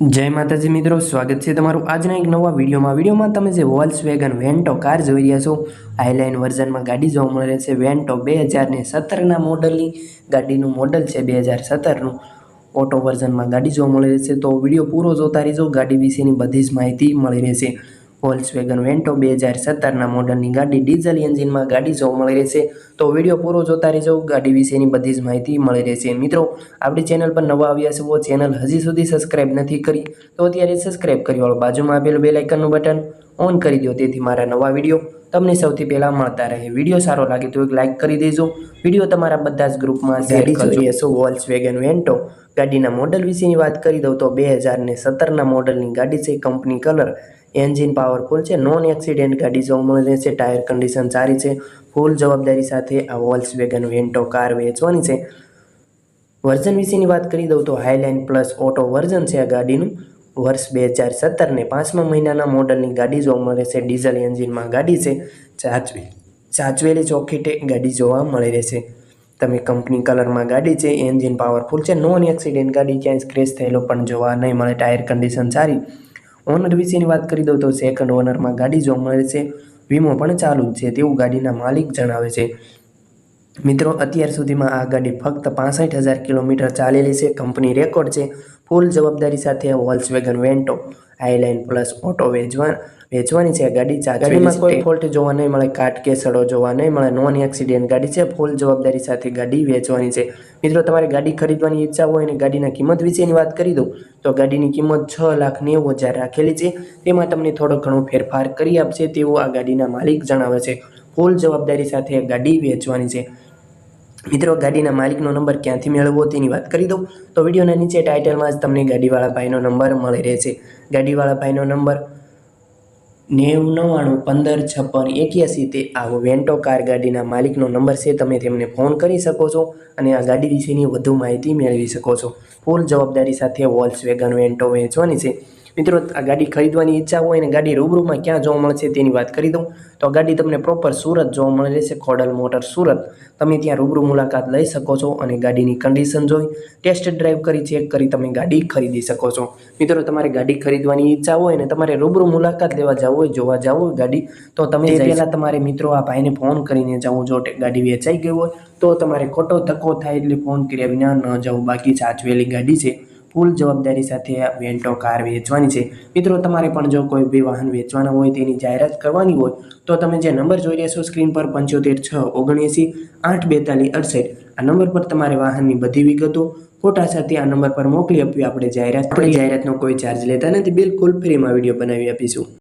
જય માતાજી મિત્રો, સ્વાગત છે તમારું આજના એક નવા વિડીયોમાં. વિડીયોમાં તમે જે વોલ્સ વેગન વેન્ટો કાર જોઈ રહ્યા છો હાઈલાઇન વર્ઝનમાં ગાડી જોવા મળે છે. વેન્ટો બે હજારને સત્તરના મોડલની ગાડીનું મોડલ છે બે હજાર સત્તરનું. ઓટો વર્ઝનમાં ગાડી જોવા મળી રહેશે તો વીડિયો પૂરો જોતા રહેજો. ગાડી વિશેની બધી જ માહિતી મળી રહેશે. વોલ્સ વેગન વેન્ટો બે હજાર સત્તરના મોડલની ગાડી ડીઝલ એન્જિનમાં ગાડી જોવા મળી રહેશે. તો વીડિયો પૂરો જોતા રહેજો. ગાડી વિશેની બધી જ માહિતી મળી રહેશે. મિત્રો આપણી ચેનલ પર નવા આવ્યા છો ચેનલ હજી સુધી સબસ્ક્રાઇબ નથી કરી તો અત્યારે સબસ્ક્રાઇબ કરી વાળો બાજુમાં આપેલું બે આઇકનનું બટન ઓન કરી દો. તેથી મારા નવા વીડિયો તમને સૌથી પહેલાં મળતા રહે. વીડિયો સારો લાગે તો એક લાઇક કરી દેજો. વીડિયો તમારા બધા જ ગ્રુપમાં શેર કરજો. સો વોલ્સ વેગન વેન્ટો ગાડીના મોડલ વિશેની વાત કરી દઉં તો બે હજાર ને સત્તરના મોડલની ગાડી છે. કંપની કલર એન્જિન પાવરફુલ છે નોન એક્સિડેન્ટ ગાડી જોવા મળે છે, ટાયર કન્ડિશન સારી છે ફૂલ જવાબદારી સાથે આ વોલ્સ વેગન વેન્ટો કાર વેચવાની છે. વર્ઝન વિશેની વાત કરી દઉં તો હાઈલાઇન પ્લસ ઓટો વર્ઝન છે આ ગાડીનું. વર્ષ બે હજાર સત્તરને પાંચમા મહિનાના મોડલની ગાડી જોવા મળે છે, ડીઝલ એન્જિનમાં ગાડી છે ચાચવી ચાચવેલી ચોખીટે ગાડી જોવા મળી રહેશે તમે કંપની કલરમાં ગાડી છે, એન્જિન પાવરફુલ છે નોન એક્સિડેન્ટ ગાડી ક્યાંય સ્ક્રેચ થયેલો પણ જોવા નહીં મળે, ટાયર કન્ડિશન સારી. ઓનર વિશેની વાત કરી દઉં તો સેકન્ડ ઓનરમાં ગાડી જોવા મળે છે. વીમો પણ ચાલુ છે. તેવું ગાડીના માલિક જણાવે છે. મિત્રો અત્યાર સુધીમાં આ ગાડી ફક્ત પાસઠ હજાર કિલોમીટર ચાલેલી છે. કંપની રેકોર્ડ છે. ફૂલ જવાબદારી સાથે Volkswagen Vento highline plus auto વેચવા વેચવાની છે. ગાડી ગાડીમાં કોઈ ફોલ્ટ જોવા નહીં મળે કાટ કે સડો જોવા નહીં મળે નોન એક્સિડેન્ટ ગાડી છે. ફૂલ જવાબદારી સાથે ગાડી વેચવાની છે. મિત્રો તમારે ગાડી ખરીદવાની ઈચ્છા હોય અને ગાડીના કિંમત વિશેની વાત કરી દઉં તો ગાડીની કિંમત છ લાખ નેવું હજાર રાખેલી છે. તેમાં તમને થોડો ઘણો ફેરફાર કરી આપશે તેવું આ ગાડીના માલિક જણાવે છે. ફૂલ જવાબદારી સાથે ગાડી વેચવાની છે. મિત્રો, ગાડીના માલિકનો નંબર ક્યાંથી મેળવવો તેની વાત કરી દઉં. તો વિડીયોના નીચે ટાઇટલમાં જ તમને ગાડીવાળા ભાઈનો નંબર મળી રહેશે. ગાડીવાળા ભાઈનો નંબર નેવું નવ્વાણું પંદર છપ્પન એક્યાસી તે આ વેન્ટો કાર ગાડીના માલિકનો નંબર છે, તમે તેમને ફોન કરી શકો છો અને આ ગાડી વિશેની વધુ માહિતી મેળવી શકો છો. ફૂલ જવાબદારી સાથે વોલ્સ વેગન વેન્ટો વેચવાની છે. મિત્રો આ ગાડી ખરીદવાની ઈચ્છા હોય અને ગાડી રૂબરૂમાં ક્યાં જોવા મળશે તેની વાત કરી દઉં. તો આ ગાડી તમને પ્રોપર સુરત જોવા મળે રહેશે ખોડલ મોટર સુરત. તમે ત્યાં રૂબરૂ મુલાકાત લઈ શકો છો અને ગાડીની કન્ડિશન જોઈ ટેસ્ટ ડ્રાઈવ કરી ચેક કરી તમે ગાડી ખરીદી શકો છો. મિત્રો તમારે ગાડી ખરીદવાની ઈચ્છા હોય અને તમારે રૂબરૂ મુલાકાત લેવા જવું હોય જોવા જવું હોય ગાડી તો તમે પહેલાં તમારે મિત્રો આ ભાઈને ફોન કરીને જવું જો ગાડી વેચાઈ ગઈ હોય તો તમારે ખોટો ધક્કો થાય એટલે ફોન કર્યા વિના ન જવું બાકી સાચવેલી ગાડી છે. ફૂલ જવાબદારી સાથે વેન્ટો કાર વેચવાની છે. મિત્રો, તમારે પણ જો કોઈ બી વાહન વેચવાના હોય, તેની જાહેરાત કરવાની હોય, તો તમે જે નંબર જોઈ રહ્યા છો, સ્ક્રીન પર પંચોતેર છ ઓગણએંસી આઠ બેતાલીસ અડસઠ, આ નંબર પર તમારે વાહનની બધી વિગતો ફોટા સાથે આ નંબર પર મોકલી આપવી. આપણે જાહેરાત આપણે જાહેરાતનો કોઈ ચાર્જ લેતા નથી. બિલકુલ ફ્રીમાં વીડિયો બનાવી આપીશું.